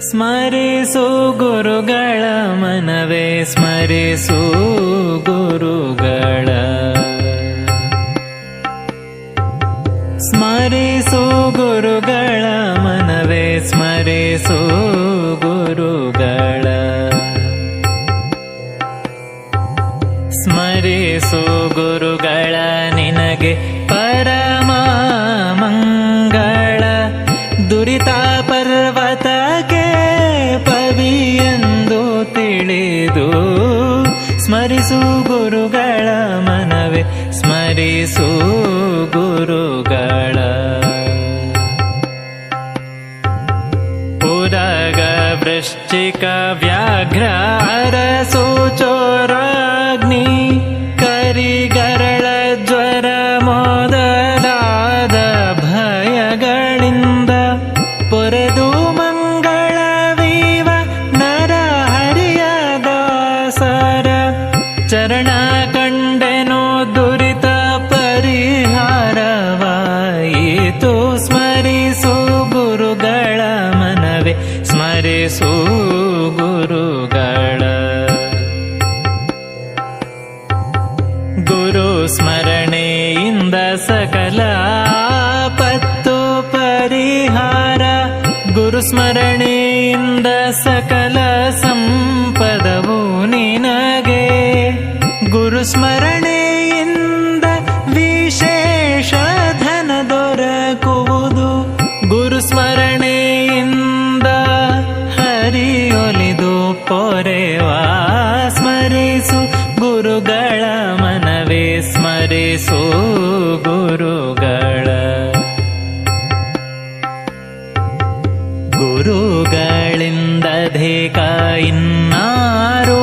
ಸ್ಮರಿಸು ಗುರುಗಳ ಮನವೇ ಸ್ಮರಿಸು ಗುರುಗಳ. ಸ್ಮರಿಸು ಗುರುಗಳ ಮನವೇ ಸ್ಮರಿಸು ಗುರುಗಳ. ಸ್ಮರಿಸು ಗುರುಗಳ ನಿನಗೆ ತಿಳಿದು ಸ್ಮರಿಸು ಗುರುಗಳ ಮನವೇ ಸ್ಮರಿಸು ಗುರುಗಳ ಸ್ಮರಿಸು ಗುರುಗಳ ಗುರು ಸ್ಮರಣೆಯಿಂದ ಸಕಲ ಪತ್ತು ಪರಿಹಾರ ಗುರು ಸ್ಮರಣೆಯಿಂದ ಸಕಲ ಸಂಪದವು ನಿನಗೆ. ಗುರು ಸ್ಮರಣೆಯಿಂದ ಸ್ಮರಿಸು ಗುರುಗಳ. ಗುರುಗಳಿಂದಧಿಕ ಇನ್ನಾರು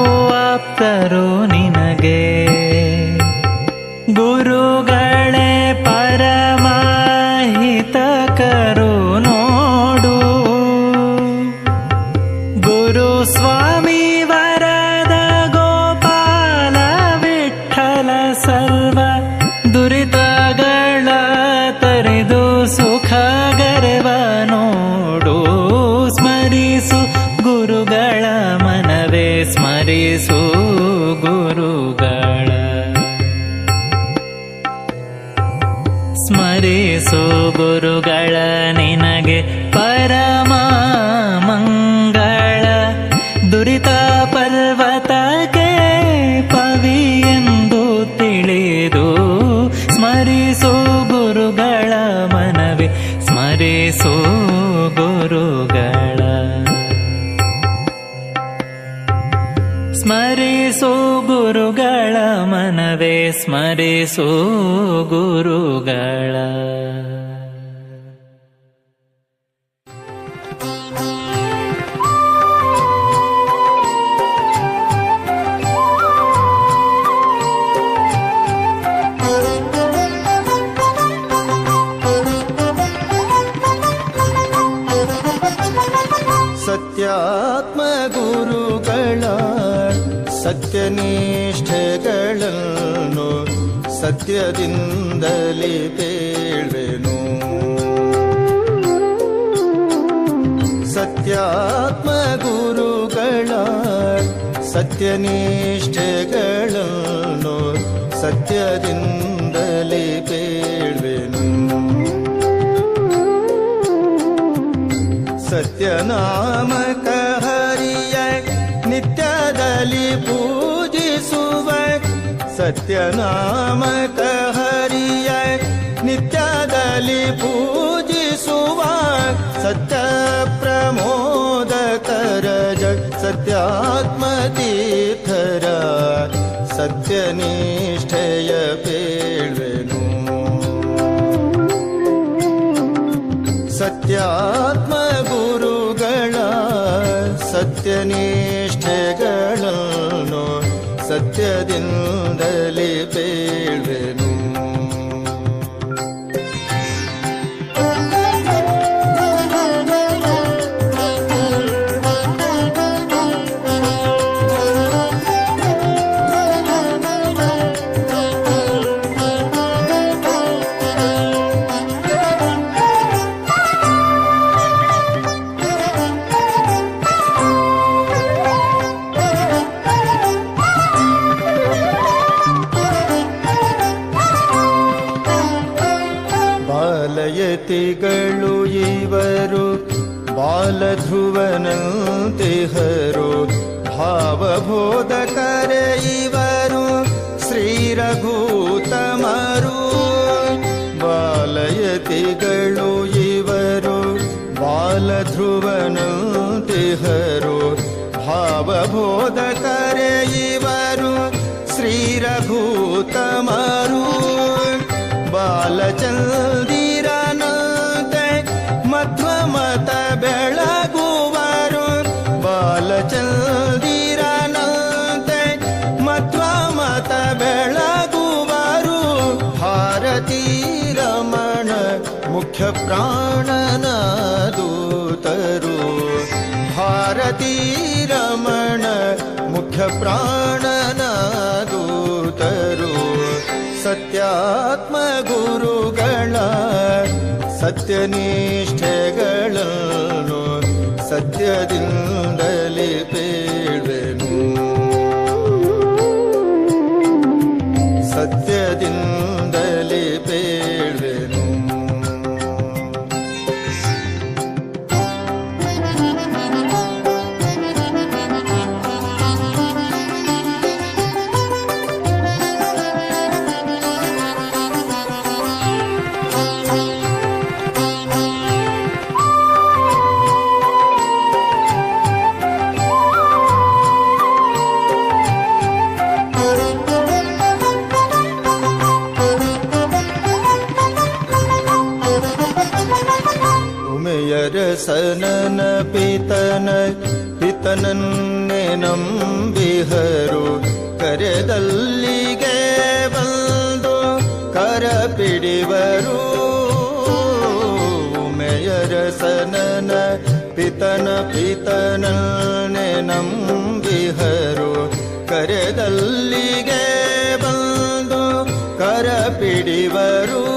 ಆಪ್ತರು ಗುರುಗಳ ನಿನಗೆ ಪರಮ ಮಂಗಳ. ದುರಿತ ಪರ್ವತಕ್ಕೆ ಎಂದು ತಿಳಿದು ಸ್ಮರಿಸು ಗುರುಗಳ ಮನವೇ, ಸ್ಮರಿಸು ಗುರುಗಳ. ಸ್ಮರಿಸು ಗುರುಗಳ ಮನವೇ, ಸ್ಮರಿಸು ಗುರುಗಳ. ಸತ್ಯನಿಷ್ಠೆಗಳನ್ನು ಸತ್ಯದಿಂದಲೇ ಪೇಳ್ವೆನು ಸತ್ಯಾತ್ಮ ಗುರುಗಳ ಸತ್ಯನಿಷ್ಠೆಗಳನ್ನು ಸತ್ಯದಿಂದಲೇ ಪೇಳ್ವೆನು ಸತ್ಯನಾಮಕ पूजिसुवै व सत्यनामक हरियत् नित्यादलि पूजिषुवात् सत्यप्रमोद तरज सत्यात्मतीर्थरा सत्यनिष्ठय पेळ्वेनु सत्यात्मगुरुगण सत्यनिष्ठ ಸತ್ಯದಿಂದಲೇ ಪೇಳ್ವೆನು बालध्रुवन तिहरु भावबोधकरे इवरु श्रीरभूतमरु बालयति गडु इवरु बालध्रुवन तिहरु भावबोधकरे इवरु श्रीरभूत ख्यप्राणन दूतरु भारती रमण मुख्यप्राणन सत्यात्मगुरुगण सत्यनिष्ठे सत्यदिन्दलिपे ಉಮೆಯರಸನನ ಪಿತನ ಪಿತನನ್ನೇ ನಂಬಿಹರು. ಕರೆದಲ್ಲಿಗೆ ಬಂದು ಕರ ಪಿಡಿವರು ಉಮೆಯರಸನನ ಪಿತನ ಪಿತನನ್ನೇ ನಂಬಿಹರು. ಕರೆದಲ್ಲಿಗೆ ಬಂದು ಕರ ಪಿಡಿವರು